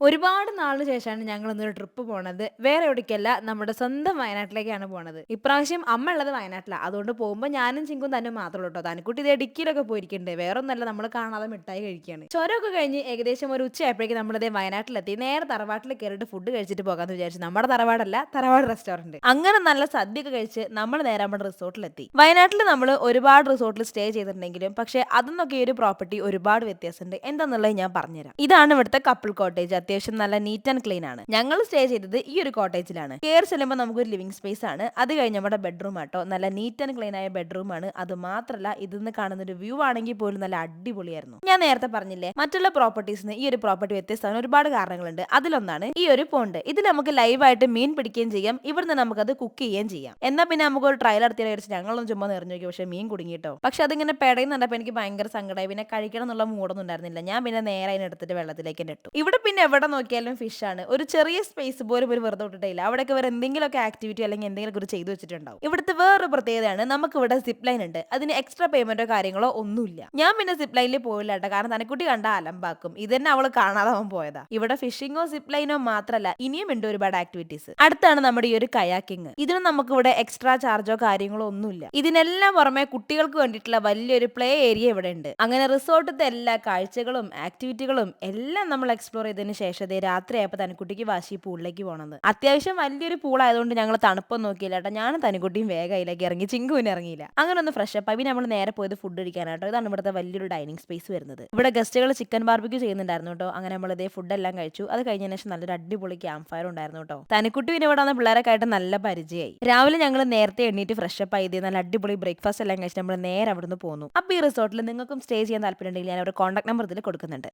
ഒരുപാട് നാളിന് ശേഷമാണ് ഞങ്ങൾ ഇന്നൊരു ട്രിപ്പ് പോണത്. വേറെ എവിടേക്കല്ല നമ്മുടെ സ്വന്തം വയനാട്ടിലേക്കാണ് പോണത്. ഇപ്രാവശ്യം അമ്മ ഉള്ളത് വയനാട്ടിലാ. അതുകൊണ്ട് പോകുമ്പോ ഞാനും ചിങ്കും തന്നെ മാത്രമേ ഉള്ളൂ ട്ടോ. ഇതേ ദേ പോയിരിക്കണ്ടേ വേറെ ഒന്നല്ല നമ്മൾ കാണാതെ മിഠായി കഴിക്കുകയാണ്. ചുരമൊക്കെ കഴിഞ്ഞ് ഏകദേശം ഒരു ഉച്ചയായപ്പോഴേക്കും നമ്മളിതേ വയനാട്ടിലെത്തി. നേരെ തറവാട്ടിൽ കയറിയിട്ട് ഫുഡ് കഴിച്ചിട്ട് പോകാന്ന് വിചാരിച്ചു. നമ്മുടെ തറവാടല്ല തറവാട് റെസ്റ്റോറന്റ്. അങ്ങനെ നല്ല സദ്യയൊക്കെ കഴിച്ച് നമ്മൾ നേരെ നമ്മുടെ റിസോർട്ടിലെത്തി. വയനാട്ടിൽ നമ്മൾ ഒരുപാട് റിസോർട്ടിൽ സ്റ്റേ ചെയ്തിട്ടുണ്ടെങ്കിലും പക്ഷേ അതെന്നൊക്കെ ഈ ഒരു പ്രോപ്പർട്ടി ഒരുപാട് വ്യത്യാസമുണ്ട്. എന്താന്നുള്ളത് ഞാൻ പറഞ്ഞുതരാം. ഇതാണ് ഇവിടുത്തെ കപ്പിൾ കോട്ടേജ്. അത്യാവശ്യം നല്ല നീറ്റ് ആൻഡ് ക്ലീൻ ആണ്. ഞങ്ങൾ സ്റ്റേ ചെയ്തത് ഈ ഒരു കോട്ടേജിലാണ്. കയറി ചെല്ലുമ്പോൾ നമുക്കൊരു ലിവിംഗ് സ്പേസ് ആണ്. അത് കഴിഞ്ഞ് നമ്മുടെ ബെഡ്റൂം ആട്ടോ. നല്ല നീറ്റ് ആൻഡ് ക്ലീൻ ആയ ബെഡ്റൂം ആണ്. അത് മാത്രമല്ല ഇതിന്ന് കാണുന്ന ഒരു വ്യൂ ആണെങ്കിൽ പോലും നല്ല അടിപൊളിയായിരുന്നു. ഞാൻ നേരത്തെ പറഞ്ഞില്ലേ മറ്റുള്ള പ്രോപ്പർട്ടീസിന് ഈ ഒരു പ്രോപ്പർട്ടി വ്യത്യസ്തമാണ് ഒരുപാട് കാരണങ്ങളുണ്ട്. അതിലൊന്നാണ് ഈ ഒരു പോണ്ട്. ഇതിൽ നമുക്ക് ലൈവ് ആയിട്ട് മീൻ പിടിക്കുകയും ചെയ്യാം. ഇവിടുന്ന് അത് കുക്ക് ചെയ്യുകയും ചെയ്യാം. എന്നാൽ പിന്നെ നമുക്ക് ഒരു ട്രയൽ നടത്തിയാൽ വിചാരിച്ച് ഞങ്ങളൊന്നും ചുമ്മാ നിറഞ്ഞു നോക്കി പക്ഷേ മീൻ കുടുങ്ങിയിട്ടോ പക്ഷെ അതിങ്ങനെ പെടയുന്നുണ്ടപ്പോൾ എനിക്ക് ഭയങ്കര സങ്കടമായി. പിന്നെ കഴിക്കണം എന്നുള്ള മൂടൊന്നും ഉണ്ടായിരുന്നില്ല. ഞാൻ പിന്നെ നേരെ അതിനെടുത്തിട്ട് വെള്ളത്തിലേക്ക് ഇട്ടു. ഇവിടെ പിന്നെ എവിടെ നോക്കിയാലും ഫിഷാണ്. ഒരു ചെറിയ സ്പേസ് പോലും ഒരു വെറുതെ വിട്ടിട്ടില്ല. അവിടെയൊക്കെ വേറെ എന്തെങ്കിലുമൊക്കെ ആക്ടിവിറ്റി അല്ലെങ്കിൽ എന്തെങ്കിലും ഒരു ചെയ്തു വെച്ചിട്ടുണ്ടാവും. ഇവിടുത്തെ വേറൊരു പ്രത്യേകതയാണ് നമുക്ക് ഇവിടെ സിപ്പ് ലൈൻ ഉണ്ട്. അതിന് എക്സ്ട്രാ പേയ്മെന്റോ കാര്യങ്ങളോ ഒന്നുമില്ല. ഞാൻ പിന്നെ സിപ്പ് ലൈനിൽ പോയില്ല കേട്ടോ. കാരണം തനക്കുട്ടി കണ്ട അലമ്പാക്കും. ഇതന്നെ അവൾ കാണാതെ അവൻ പോയതാ. ഇവിടെ ഫിഷിങ്ങോ സിപ്പ് ലൈനോ മാത്രമല്ല ഇനിയും ഉണ്ട് ഒരുപാട് ആക്ടിവിറ്റീസ്. അടുത്താണ് നമ്മുടെ ഈ ഒരു കയാക്കിങ്. ഇതിന് നമുക്ക് ഇവിടെ എക്സ്ട്രാ ചാർജോ കാര്യങ്ങളോ ഒന്നുമില്ല. ഇതിനെല്ലാം പുറമെ കുട്ടികൾക്ക് വേണ്ടിയിട്ടുള്ള വലിയൊരു പ്ലേ ഏരിയ ഇവിടെ ഉണ്ട്. അങ്ങനെ റിസോർട്ടത്തെ എല്ലാ കാഴ്ചകളും ആക്ടിവിറ്റികളും എല്ലാം നമ്മൾ എക്സ്പ്ലോർ ചെയ്തതിന് ശേഷം ദേ രാത്രിയായപ്പോൾ തനിക്കുട്ടിക്ക് വാശി പൂളിലേക്ക് പോണത് അത്യാവശ്യം വലിയൊരു പൂളായതുകൊണ്ട് ഞങ്ങൾ തണുപ്പൊന്നും നോക്കിയില്ല കേട്ടോ. ഞാനും തനിക്കുട്ടിയും വേഗം അതിലേക്ക് ഇറങ്ങി. ചിങ്കുവിന് ഇറങ്ങിയില്ല. അങ്ങനെ ഒന്ന് ഫ്രഷ് അപ്പ്. പിന്നെ നമ്മൾ നേരെ പോയത് ഫുഡ് കഴിക്കാനാട്ടോ. ഇതാണ് ഇവിടുത്തെ വലിയൊരു ഡൈനിങ് സ്പേസ് വരുന്നത്. ഇവിടെ ഗസ്റ്റുകൾ ചിക്കൻ ബാർബിക്യൂ ചെയ്യുന്നുണ്ടായിരുന്നു കേട്ടോ. അങ്ങനെ നമ്മൾ ഇതേ ഫുഡ് എല്ലാം കഴിച്ചു. അത് കഴിഞ്ഞതിന് ശേഷം നല്ലൊരു അടിപൊളി ക്യാമ്പ് ഫയർ ഉണ്ടായിരുന്നു കേട്ടോ. തനിക്കുട്ടി പിന്നെ ഇവിടെ വന്ന പിള്ളേരൊക്കെ നല്ല പരിചയമായി. രാവിലെ ഞങ്ങൾ നേരത്തെ എണ്ണീറ്റ് ഫ്രഷ് അപ്പ് ആയി നല്ല അടിപൊളി ബ്രേക്ക്ഫാസ്റ്റ് എല്ലാം കഴിച്ച് നമ്മൾ നേരെ അവിടുന്ന് പോന്നു. അപ്പോൾ ഈ റിസോർട്ടിൽ നിങ്ങൾക്കും സ്റ്റേ ചെയ്യാൻ താല്പര്യം ഉണ്ടെങ്കിൽ ഞാൻ അവരുടെ കോൺടാക്ട് നമ്പർ ഇതിൽ കൊടുക്കുന്നുണ്ട്.